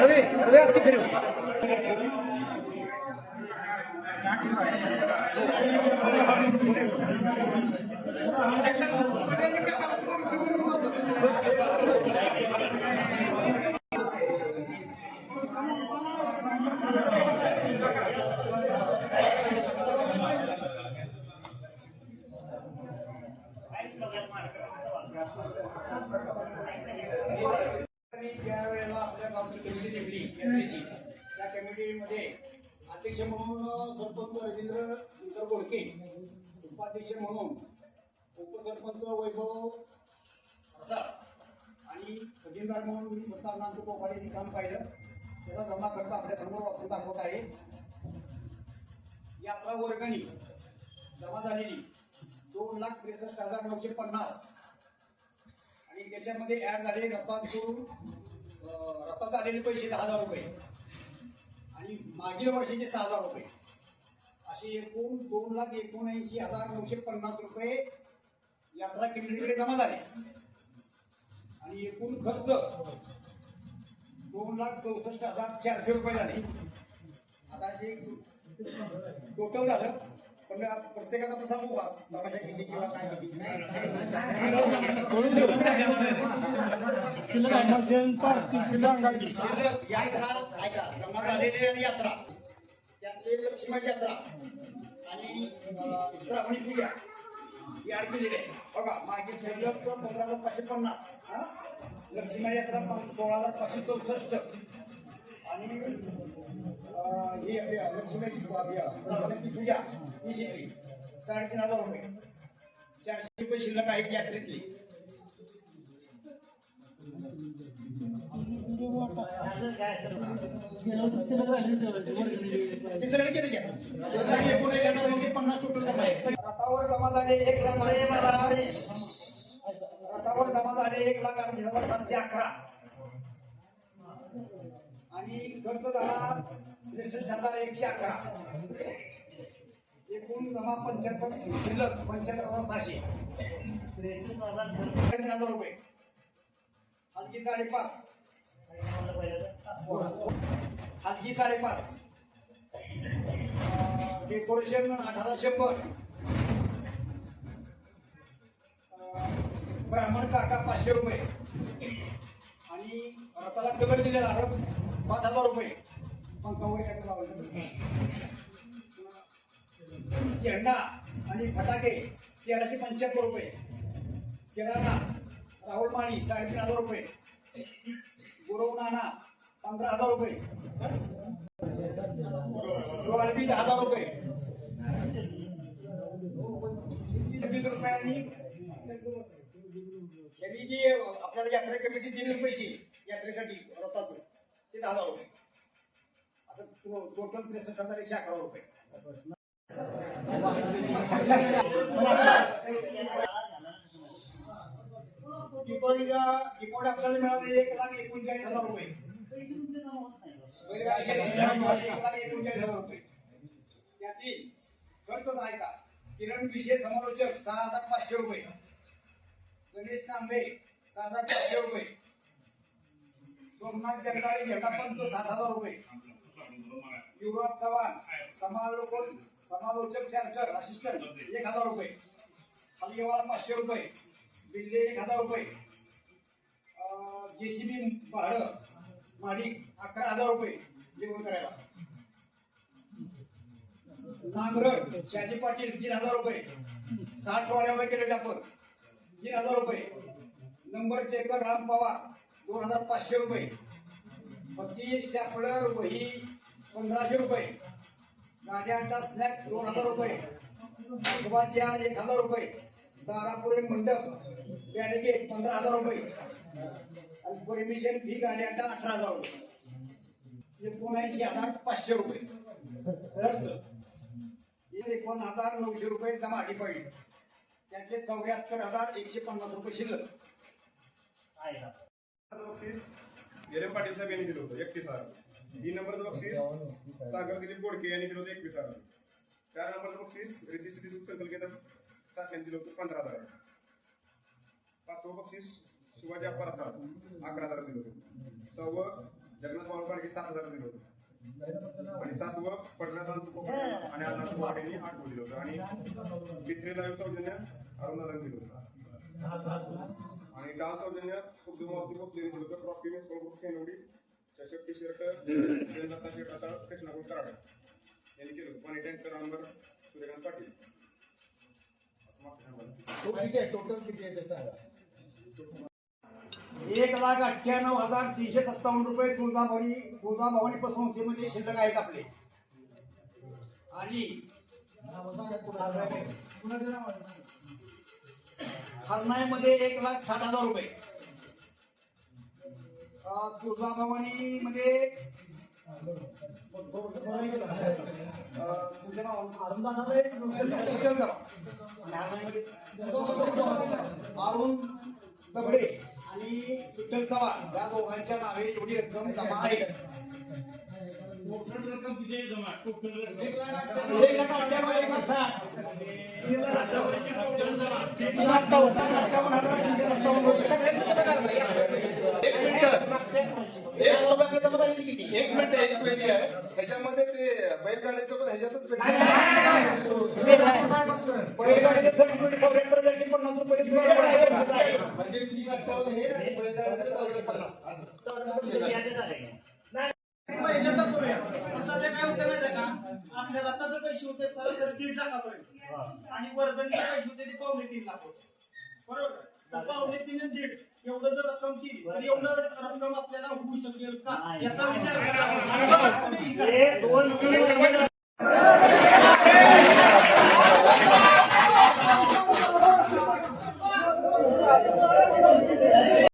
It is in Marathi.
రవి రవి అక్కడికి తిరుగు अध्यक्ष म्हणून सरपंच रवींद्र सुंदर गोडके उपाध्यक्ष म्हणून उपसरपंच वैभव प्रसाद आणि खजिनदार म्हणून मी स्वतः नांदू कोपारीने काम पाहिलं. त्याचा जमा खर्च आपल्यासमोर वापरून दाखवत आहे. यात्रा वर्गणी जमा झालेली दोन लाख त्रेसष्ट हजार नऊशे पन्नास. आणि त्याच्यामध्ये ॲड झाले रथात अं, रथात आलेले पैसे दहा हजार रुपये. आणि मागील वर्षीचे सहा हजार रुपये. असे एकूण दोन लाख एकोणऐंशी हजार नऊशे पन्नास रुपये यात्रा केंद्रीकडे जमा झाले. आणि एकूण खर्च दोन लाख चौसष्ट हजार चारशे रुपये झाले. आता जे टोटल झालं पण प्रत्येकाचा प्रसाद सांगू का? तमाशा किती किंवा काय किती शिल्लक यात्रा ऐका जमा झालेली आणि यात्रा त्यातले लक्ष्मी यात्रा आणि अं, श्रावणी पूजा. ही आठ केलेली आहे बघा मागील शिल्लक पंधरा हजार पाचशे पन्नास हा? लक्ष्मी यात्रा पं- सोळा हजार पाचशे चौसष्ट. आणि ही आपल्या लक्ष्मीची पू- आपली पूजा ही शिकली साडेतीन हजार रुपये चारशे रुपये शिल्लक आहे यात्रेतली हे सगळे घ्या. पन्नास टोटल रथावर जमा झाले एक लाख रथावर जमा झाले एक लाख आठ हजार सातशे अकरा आणि खर्च झाला त्रेसष्ट हजार एकशे अकरा. एकूण जमा पंच्याहत्तर शिल्लक पंच्याहत्तर हजार सहाशे. तीन हजार रुपये. हलकी साडेपाच. हलकी साडेपाच. डेकोरेशन आठ हजार शंभर. ब्राह्मण काका पाचशे रुपये. आणि रथाला कलर दिलेला रथ पाच हजार रुपये. झेंडा आणि फटाके तेराशे पंच्याहत्तर रुपये. किराणा राहुल माणी साडेतीन हजार रुपये. गुरव नाना पंधरा हजार रुपये. रॉयल्टी दहा हजार रुपये. वीस रुपयांनी त्यांनी जी आपल्याला यात्रा कमिटी दिले पैसे यात्रेसाठी रथाचं ते दहा हजार रुपये. असं टोटल त्रेसष्ट हजार एकशे अकरा रुपये. दिवाळीला दिवाळी आपल्याला मिळाले एक लाख एकोणचाळीस हजार रुपये. एक लाख एकोणचाळीस हजार रुपये त्यातील खर्च आहे का? किरण विषय समालोचक सहा हजार पाचशे रुपये. गणेश तांबे सहा हजार पाचशे रुपये. सोमनाथ जगदाळे झेंडापंच सात हजार रुपये. युवराज चव्हाण समालोचक समालोचक चार्जर असिस्टंट एक हजार रुपये. हलगेवाला पाचशे रुपये. बिल्ले एक हजार रुपये. जेसीबी भाडं माडिक अकरा हजार रुपये जेवण करायला. नांगरट शाजी पाटील तीन हजार रुपये. साठ वाड्यावर केले आपण तीन हजार रुपये. नंबर टेकर राम पवार दोन हजार पाचशे रुपये. पती स्टॅपलर वही पंधराशे रुपये. गाड्यांचा स्नॅक्स दोन हजार रुपये. भगवाचे आणि एक हजार रुपये. दारापुरे मंडप बॅरिगेट पंधरा हजार रुपये. आणि परमिशन फी गाड्यांचा अठरा हजार रुपये. एकोणऐंशी हजार पाचशे रुपये. खर्च? एकोण हजार नऊशे रुपये जमा डिपॉझिट त्याचे चौऱ्याहत्तर हजार एकशे पन्नास रुपये शिल्लक. बक्षीस गेले पाटील साहेब यांनी दिलं होतं एकतीस हजार तीन नंबरचं बक्षीस सागर दिलीप गोडके यांनी दिलं होतं एकवीस हजार चार नंबरचं बक्षीस रिद्धी सिद्धी संकल केलं तास यांनी दिलं होतं पंधरा हजार पाचवं बक्षीस शिवाजी अप्पा रसाळ अकरा हजार दिलं होतं. सहावं जगन्नाथ बाबा पाडके सात हजार दिलं होतं. आणि सातवं पटनाथ आणि अनाथ पवार आठ दिलं होतं. आणि मित्रेला सौजन्य अरुणाला दिलं होतं. आणि डान्स सौजन्य सुखदेव भोसले यांनी दिलं होतं ट्रॉफी मिस ग्रुप सेनवडी चषक टी शर्ट दत्ता शर्ट आता कृष्णाकुल कराड यांनी केलं पाणी टँकर नंबर सूर्यकांत पाटील. किती आहे? टोटल किती आहे ते सांगा. एक लाख अठ्ठ्याण्णव हजार तीनशे सत्तावन्न रुपये तुळजाभवानी तुळजाभवानी पसंतीमध्ये शिल्लक आहेत आपले. आणि हरणाईमध्ये एक लाख साठ हजार रुपये. अं, तुळजाभवानीमध्ये अं, आणि अरुण दबडे आणि विठ्ठल चव्हाण या दोघांच्या नावे एवढी रक्कम जमा आहे. एक लाख अठ्ठ्याण्णव, एक लाख साठ. तीन लाख अठ्ठावन्न. तीन लाख अठ्ठावन्न हजार तीनशे सत्तावन्न रुपये. एक मिनिट या रुपयाकडे जमा झालेली किती? एक मिनिट एक पेटी आहे ह्याच्यामध्ये ते बैलगाड्याचं पण ह्याच्यातच पेटी. बैलगाडीचे सर्टिफिकेट चौऱ्याहत्तर हजार एकशे पन्नास रुपये दिले आहे. म्हणजे तीन अठ्ठावन्न हे आणि बैलगाड्याचं चौदा पन्नास असं. पहिल्यांदा करूया पण सध्या काय होतं माहिती आहे का आपल्या रथाचे पैसे होते सरासरी दीड लाखापर्यंत. आणि वर्गणीचे पैसे होते ते पावणे तीन लाख होते. बरोबर? पावणे तीन आणि दीड एवढं जर रक्कम केली तर एवढं रक्कम आपल्याला होऊ शकेल का? याचा विचार करा.